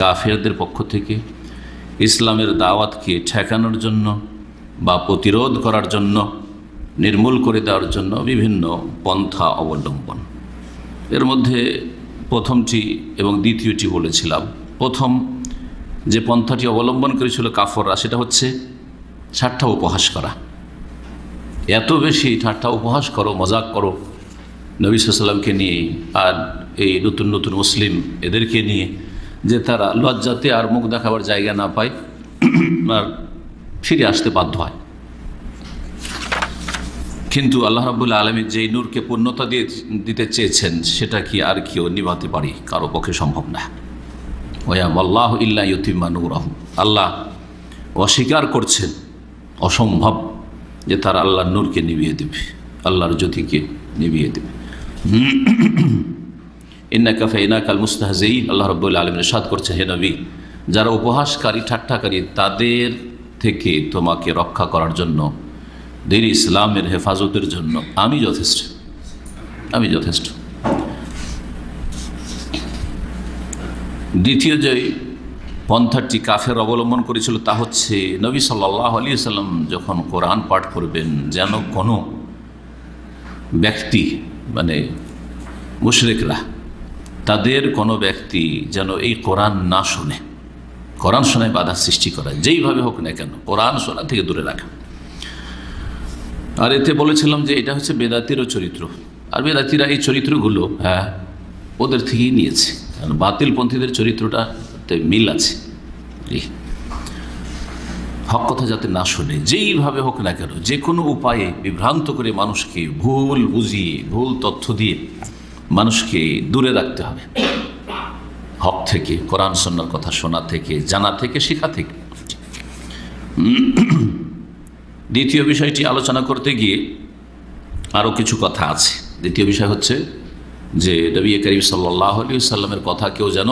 কাফেরদের পক্ষ থেকে ইসলামের দাওয়াতকে ঠেকানোর জন্য বা প্রতিরোধ করার জন্য, নির্মূল করে দেওয়ার জন্য বিভিন্ন পন্থা অবলম্বন। এর মধ্যে প্রথমটি এবং দ্বিতীয়টি বলেছিলাম। প্রথম যে পন্থাটি অবলম্বন করেছিল কাফররা, সেটা হচ্ছে ঠাট্টা উপহাস করা। এত বেশি ঠাট্টা উপহাস করো, মজাক করো, নবী সাল্লামকে নিয়ে আর এই নতুন নতুন মুসলিম এদেরকে নিয়ে যে তারা লজ্জাতে আর মুখ দেখাবার জায়গা না পায়, আর ফিরে আসতে বাধ্য হয়। কিন্তু আল্লাহ রাবুল্লা আলমী যেই নূরকে পূর্ণতা দিয়ে দিতে চেয়েছেন, সেটা কি আর কেউ নিভাতে পারি? কারও পক্ষে সম্ভব না। ওয়া আল্লাহ ইল্লা ইউতিমা নূরাহ আল্লাহ অস্বীকার করছেন, অসম্ভব যে তারা আল্লাহর নূরকে নিভিয়ে দেবে, আল্লাহর জ্যোতিকে নিভিয়ে দেবে। ইন্না কাফে ইনা কাল মুস্তাহজেই আল্লাহ রব্বুল আলমের সাদ করছে, হে নবী, যারা উপহাসকারী, ঠাট্টাকারী, তাদের থেকে তোমাকে রক্ষা করার জন্য, দিন ইসলামের হেফাজতের জন্য, আমি যথেষ্ট আমি যথেষ্ট। দ্বিতীয় যে পন্থাটি কাফের অবলম্বন করেছিল, তা হচ্ছে নবী সাল্লাহ আলী সাল্লাম যখন কোরআন পাঠ করবেন, যেন কোনো ব্যক্তি মানে মুশরেকরা তাদের কোনো ব্যক্তি যেন এই কোরআন না শোনে। কোরআন শোনায় বাধা সৃষ্টি করা যেইভাবে হোক না কেন, কোরআন শোনা থেকে দূরে রাখা। আর এতে বলেছিলাম যে এটা হচ্ছে বেদাতিরও চরিত্র। আর বেদাতিরা এই চরিত্রগুলো হ্যাঁ ওদের থেকেই নিয়েছে। কারণ বাতিলপন্থীদের চরিত্রটা মিল আছে। হক কথা যাতে না শোনে, যেইভাবে হোক না কেন যে কোনো উপায়ে বিভ্রান্ত করে মানুষকে ভুল বুঝিয়ে, ভুল তথ্য দিয়ে মানুষকে দূরে রাখতে হবে। হক থেকে, কোরআন সন্ন্যার কথা শোনা থেকে, জানা থেকে, শেখা থেকে। দ্বিতীয় বিষয়টি আলোচনা করতে গিয়ে আরও কিছু কথা আছে। দ্বিতীয় বিষয় হচ্ছে যে নবী করিম সাল্লাহ আলী সাল্লামের কথা কেউ যেন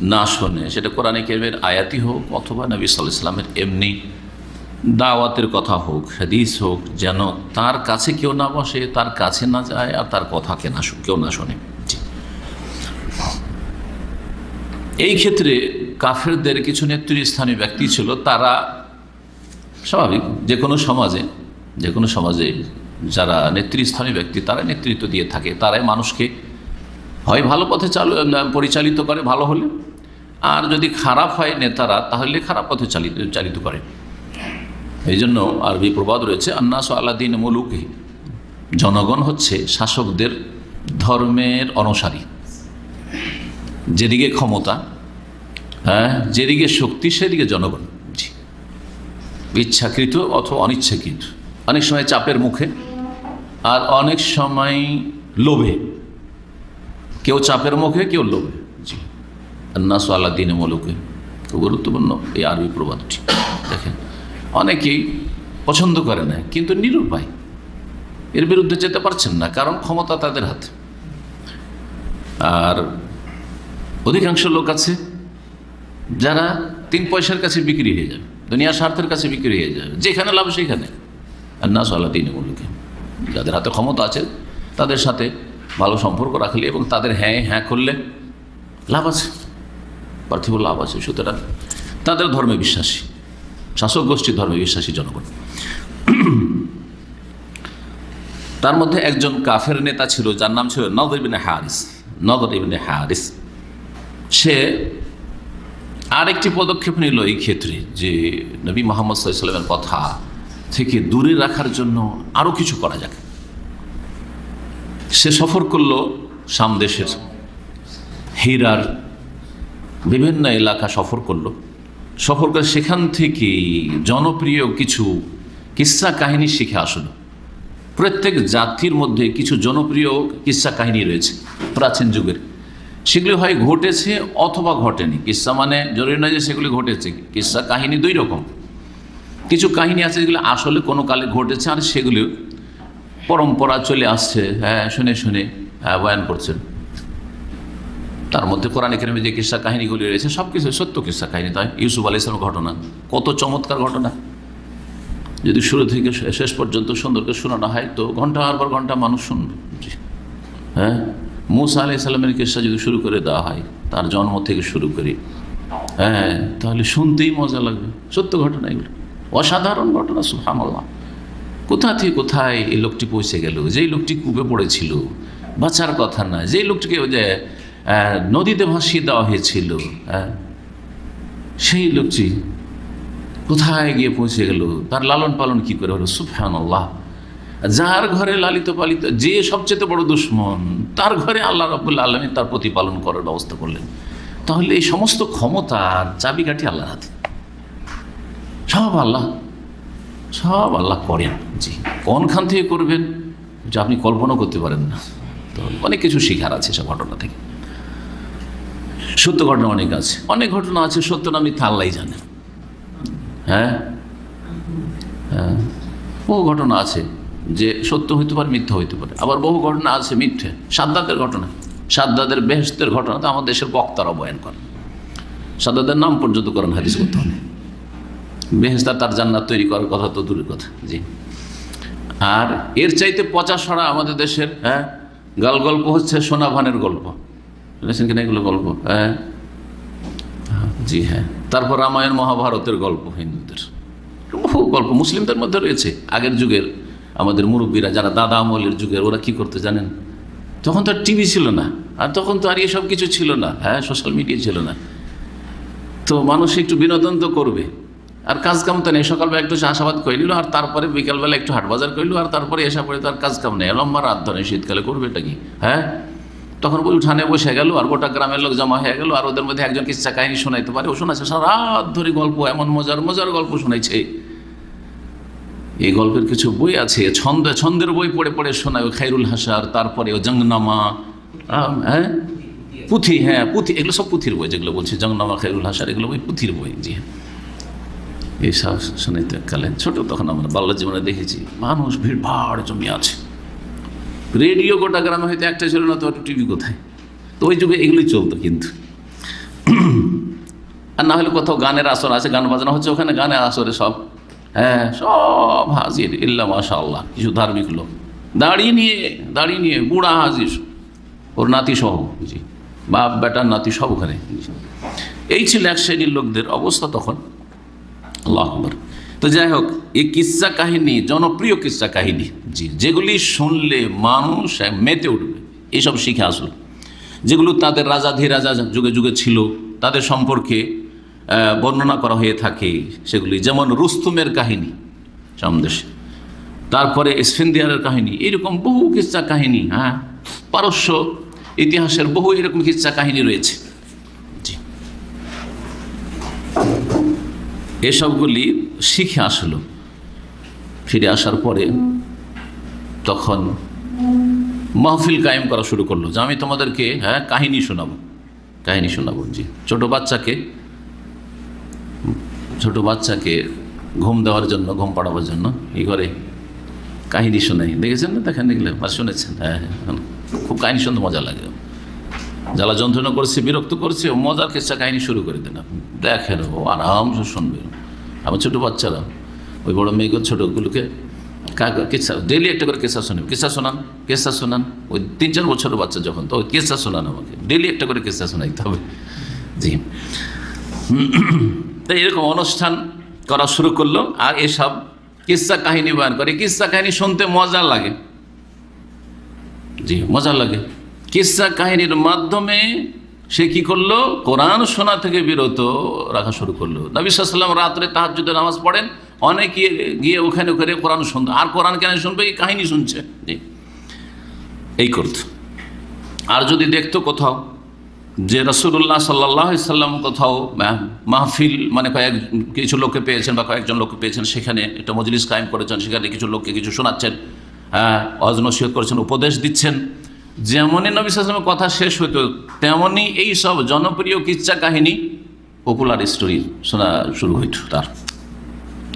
না শোনে, সেটা কোরআনে কেমের আয়াতি হোক অথবা নবী সাল্লাহ ইসলামের এমনি দাওয়াতের কথা হোক, হাদিস হোক, যেন তার কাছে কেউ না বসে, তার কাছে না যায় আর তার কথা কে না কেউ না শোনে। এই ক্ষেত্রে কাফেরদের কিছু নেতৃস্থানীয় ব্যক্তি ছিল, তারা স্বাভাবিক, যে কোনো সমাজে, যে কোনো সমাজে যারা নেতৃস্থানীয় ব্যক্তি তারা নেতৃত্ব দিয়ে থাকে। তারাই মানুষকে হয় ভালো পথে চালু পরিচালিত করে ভালো হলে, আর যদি খারাপ হয় নেতারা, তাহলে খারাপ পথে চালিত চালিত করে। এই জন্য আরবি প্রবাদ রয়েছে, আন্নাস আল্লাদিন মুলুকে। জনগণ হচ্ছে শাসকদের ধর্মের অনুসারী। যেদিকে ক্ষমতা হ্যাঁ যেদিকে শক্তি, সেদিকে জনগণ। জি। ইচ্ছাকৃত অথবা অনিচ্ছাকৃত। অনেক সময় চাপের মুখে, আর অনেক সময় লোভে। কেউ চাপের মুখে, কেউ লোভে। জি। আন্নাস আল্লাহ দিনে মলুকে। খুব গুরুত্বপূর্ণ এই আরবি প্রবাদটি। দেখেন অনেকেই পছন্দ করে না, কিন্তু নিরুপায়। এর বিরুদ্ধে যেতে পারছেন না, কারণ ক্ষমতা তাদের হাতে। আর অধিকাংশ লোক আছে যারা তিন পয়সার কাছে বিক্রি হয়ে যাবে দুনিয়া স্বার্থের কাছে বিক্রি হয়ে যাবে, যেখানে লাভ সেখানে। আর না সাল্লাহ দিন মূলকে যাদের হাতে ক্ষমতা আছে, তাদের সাথে ভালো সম্পর্ক রাখলে এবং তাদের হ্যাঁ হ্যাঁ করলে লাভ আছে। পার্থিব লাভ আছে, সুতরাং তাদের ধর্মে বিশ্বাসী। শাসক গোষ্ঠীর ধর্মে বিশ্বাসী জনগণ। তার মধ্যে একজন কাফের নেতা ছিল, যার নাম ছিল নগর ইবিনে হারিস। নগর ইবিনে হারিস। সে আরেকটি পদক্ষেপ নিল এই ক্ষেত্রে যে নবী মোহাম্মদ সাল্লামের কথা থেকে দূরে রাখার জন্য আরও কিছু করা যাক। সে সফর করল সামদেশের হীরার বিভিন্ন এলাকা সফর করল। সফর করে সেখান থেকে জনপ্রিয় কিছু কিস্সা কাহিনী শিখে আসলো। প্রত্যেক জাতির মধ্যে কিছু জনপ্রিয় কিস্সা কাহিনী রয়েছে প্রাচীন যুগের। সেগুলি হয় ঘটেছে অথবা ঘটেনি। কিস্সা মানে জরুরি নয় যে সেগুলি ঘটেছে। কিস্সা কাহিনী দুই রকম। কিছু কাহিনী আছে যেগুলো আসলে কোনো কালে ঘটেছে আর সেগুলি পরম্পরা চলে আসছে। হ্যাঁ শুনে শুনে হ্যাঁ বয়ান করছেন। তার মধ্যে কোরআন এখানে যে কিস্সা কাহিনীগুলি রয়েছে, সব কিছু সত্য কিস্সা কাহিনী, তাই? ইউসুফ আলি ইসলামের ঘটনা, কত চমৎকার ঘটনা। যদি শুরু থেকে শেষ পর্যন্ত সুন্দরকে শোনানো হয়, তো ঘণ্টা পর ঘণ্টা মানুষ শুনবে। হ্যাঁ? মুসা আলি ইসলামের কিস্সা যদি শুরু করে দেওয়া হয়, তার জন্ম থেকে শুরু করে হ্যাঁ তাহলে শুনতেই মজা লাগবে। সত্য ঘটনা এগুলো। অসাধারণ ঘটনা সুহামাল্লাহ কোথা থেকে কোথায় এই লোকটি পৌঁছে গেল? যেই লোকটি কূপে পড়েছিল, বাঁচার কথা না। যেই লোকটিকে যে নদীতে ভাসিয়ে দেওয়া হয়েছিল। হ্যাঁ, সেই লোকটি কোথায় গিয়ে পৌঁছে গেল? তার লালন পালন কি করে হলো? সুফহান আল্লাহ যার ঘরে লালিত পালিত যে সবচেয়ে বড় দুশ্মন তার ঘরে আল্লাহ রবুল্লা আলমী তার প্রতিপালন করার ব্যবস্থা করলেন। তাহলে এই সমস্ত ক্ষমতার চাবিকাঠি আল্লাহর হাতে। সব আল্লাহ সব আল্লাহ করেন। জি কোনখান থেকে করবেন? যে আপনি কল্পনা করতে পারেন না। তো অনেক কিছু শিখার আছে সব ঘটনা থেকে। সত্য ঘটনা অনেক আছে। অনেক ঘটনা আছে, সত্য না মিথ্যা আল্লাহ জানে। হ্যাঁ? হ্যাঁ? বহু ঘটনা আছে যে সত্য হইতে পারে, মিথ্যা হইতে পারে। আবার বহু ঘটনা আছে মিথ্যে। সাদ্দাদের ঘটনা। সাদ্দাদের বেহেস্তের ঘটনা তো আমাদের দেশের বক্তারা বয়ান করেন। সাদ্দাদের নাম পর্যন্ত করেন, হাদিস করতে হবে। বেহেস্তা তার জান্নাত তৈরি করার কথা তো দূরের কথা। জি। আর এর চাইতে পচা সরা আমাদের দেশের হ্যাঁ? গাল গল্প হচ্ছে সোনাভানের গল্প। শুনেছেন কিনা এগুলো গল্প? হ্যাঁ জি হ্যাঁ। তারপর রামায়ণ মহাভারতের গল্প হিন্দুদের। বহু গল্প মুসলিমদের মধ্যে রয়েছে। আগের যুগের আমাদের মুরব্বীরা, যারা দাদা আমলের যুগের, ওরা কি করতে জানেন? তখন তো আর টিভি ছিল না। আর তখন তো আর এসব কিছু ছিল না। হ্যাঁ সোশ্যাল মিডিয়া ছিল না। তো মানুষ একটু বিনোদন তো করবে। আর কাজ কাম তো নেই। সকালবেলা একটু চাষাবাদ করে নিল, আর তারপরে বিকালবেলা একটু হাট বাজার করল, আর তারপরে এসে পড়ে তার কাজ কাম নেই। লম্বা রাত ধরে শীতকালে করবে এটা কি? হ্যাঁ? তখন উঠানে বসে গেল আর গোটা গ্রামের লোক জমা হয়ে গেল আর ওদের মধ্যে একজন কিচ্ছা কাহিনী শোনাইতে পারে। ও শোনাচ্ছে সারা ধরে গল্প এমন মজার মজার গল্প শোনাইছে। এই গল্পের কিছু বই আছে ছন্দ ছন্দের বই পড়ে পড়ে শোনায় ও খাইরুল হাসার তারপরে ও আম, হ্যাঁ? পুঁথি হ্যাঁ পুঁথি এগুলো সব পুঁথির বই যেগুলো বলছি জঙ্গনামা খাইরুল হাসার এগুলো বই পুঁথির বই জি হ্যাঁ। এই সব শুনাইতে কালে ছোট তখন আমরা বাল্য জীবনে দেখেছি মানুষ ভিড় ভাড় জমি আছে। রেডিও গোটা গ্রামে হয়তো একটা ছিল না, তো টিভি কোথায়? তো ওই যুগে এগুলোই চলতো কিন্তু। আর না হলে কোথাও গানের আসর আছে, গান বাজনা হচ্ছে ওখানে, গানের আসরে সব। হ্যাঁ সব হাজির, ইল্লা মাশা আল্লাহ কিছু ধার্মিক লোক। দাঁড়িয়ে নিয়ে দাঁড়িয়ে নিয়ে, বুড়া হাজির। ওর নাতি সহ, জি। বাপ বেটার নাতি সব ওখানে। এই ছিল এক শ্রেণির লোকদের অবস্থা তখন। আল্লাহ তো যাই হোক, এই কিস্সা কাহিনী, জনপ্রিয় কিস্সা কাহিনী, জি, যেগুলি শুনলে মানুষ মেতে উঠবে। এইসব শিখে আসলো। যেগুলো তাদের রাজা ধীরাজা যুগে যুগে ছিল, তাদের সম্পর্কে বর্ণনা করা হয়ে থাকে, সেগুলি যেমন রুস্তুমের কাহিনী সমদেশে তারপরে ইসফেন্দিয়ারের কাহিনী এরকম বহু কিস্সা কাহিনী হ্যাঁ পারস্য ইতিহাসের বহু এরকম কিস্সা কাহিনী রয়েছে জি এসবগুলি শিখে আসলো। ফিরে আসার পরে তখন মাহফিল কায়েম করা শুরু করল যে আমি তোমাদেরকে হ্যাঁ কাহিনী শোনাবো। কাহিনী শোনাবো, জি। ছোটো বাচ্চাকে, ছোট বাচ্চাকে ঘুম দেওয়ার জন্য, ঘুম পাড়াবার জন্য এই করে কাহিনী শোনাই। দেখেছেন না? দেখেন, দেখলে। বা শুনেছেন? হ্যাঁ হ্যাঁ। খুব কাহিনী শুনতে মজা লাগে। যারা যন্ত্রণা করছে, বিরক্ত করছে মজার কেসা কাহিনী শুরু করে দেন আপনি। দেখেন ও আরামসে শুনবে আমার ছোটো বাচ্চারা, ওই বড় মেয়েগুলো ছোটোগুলোকে কেসা ডেলি একটা করে কেসা শোনেন কেসা শোনান কেসা শোনান। ওই তিন চার বছরের বাচ্চা যখন তো ওই কেসা শোনান আমাকে। ডেলি একটা করে কেসা শোনাইতে হবে। জি। তাই এরকম অনুষ্ঠান করা শুরু করল, আর এসব কিস্সা কাহিনী বয়ান করে। কিস্সা কাহিনী শুনতে মজা লাগে। জি, মজা লাগে। কিস্সা কাহিনীর মাধ্যমে সে কি করল? কোরআন শোনা থেকে বিরত রাখা শুরু করল। নবী রাত্রে তাহাজুদের নামাজ পড়েন, অনেকে গিয়ে ওখানে ওখানে কোরআন শুনতো। আর কোরআন কেন শুনবে? এই কাহিনী শুনছে। এই করত। আর যদি দেখতো কোথাও যে রসুল্লাহ সাল্লাহ সাল্লাম কোথাও মাহফিল মানে কয়েক, কিছু লোককে পেয়েছেন বা কয়েকজন লোককে পেয়েছেন, সেখানে একটা মজলিস কায়েম করেছেন, সেখানে কিছু লোককে কিছু শোনাচ্ছেন হ্যাঁ অজ নসিহত করেছেন, উপদেশ দিচ্ছেন যেমনই নবী সাল্লামের কথা শেষ হতো তেমনই এই সব জনপ্রিয় কিচ্ছা কাহিনী পপুলার স্টোরি শোনা শুরু হইত তার।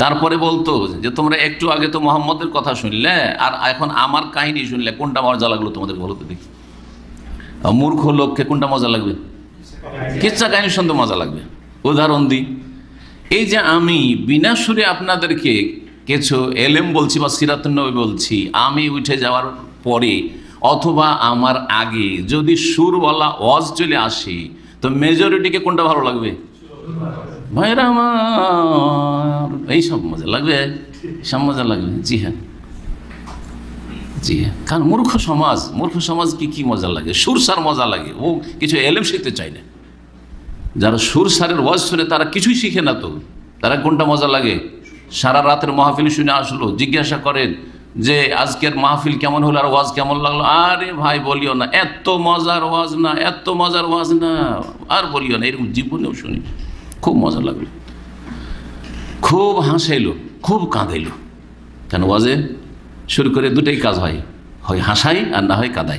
তারপরে বলতো যে, তোমরা একটু আগে তো মোহাম্মদের কথা শুনলে, আর এখন আমার কাহিনী শুনলে, কোনটা মজা লাগল তোমাদের বলতে দেখি। মূর্খ লোককে কোনটা মজা লাগবে? কিচ্ছা কাহিনী শুনতে মজা লাগবে। উদাহরণ দিই, এই যে আমি বিনা সুরে আপনাদেরকে কিছু এলেম বলছি বা সিরাতুন্নবী বলছি, আমি উঠে যাওয়ার পরে অথবা আমার আগে। যদি সুরওয়ালা ওয়াজ চলে আসে, তো মেজরিটিকে কোনটা ভালো লাগবে? ভাইরা আমার। এইসব মজা লাগবে। সব মজা লাগবে। জি হ্যাঁ। জি হ্যাঁ। কারণ মূর্খ সমাজ মূর্খ সমাজ কি কি মজা লাগে? সুরসার মজা লাগে। ও কিছু এলেম শিখতে চায় না। যারা সুর সারের ওয়াজ শুনে, তারা কিছুই শিখে না তো। তারা কোনটা মজা লাগে? সারা রাতের মাহফিল শুনে আসলো, জিজ্ঞাসা করেন যে আজকের মাহফিল কেমন হলো আর ওয়াজ কেমন লাগল? আরে ভাই, বলিও না। এত মজার ওয়াজ না, এত মজার ওয়াজ না। আর বলিও না, এরকম জীবনেও শুনি। খুব মজা লাগল। খুব হাসাইলো খুব কাঁদাইলো কেন ওয়াজে? শুরু করে দুটাই কাজ হয়। হয় হাসাই আর না হয় কাঁদাই।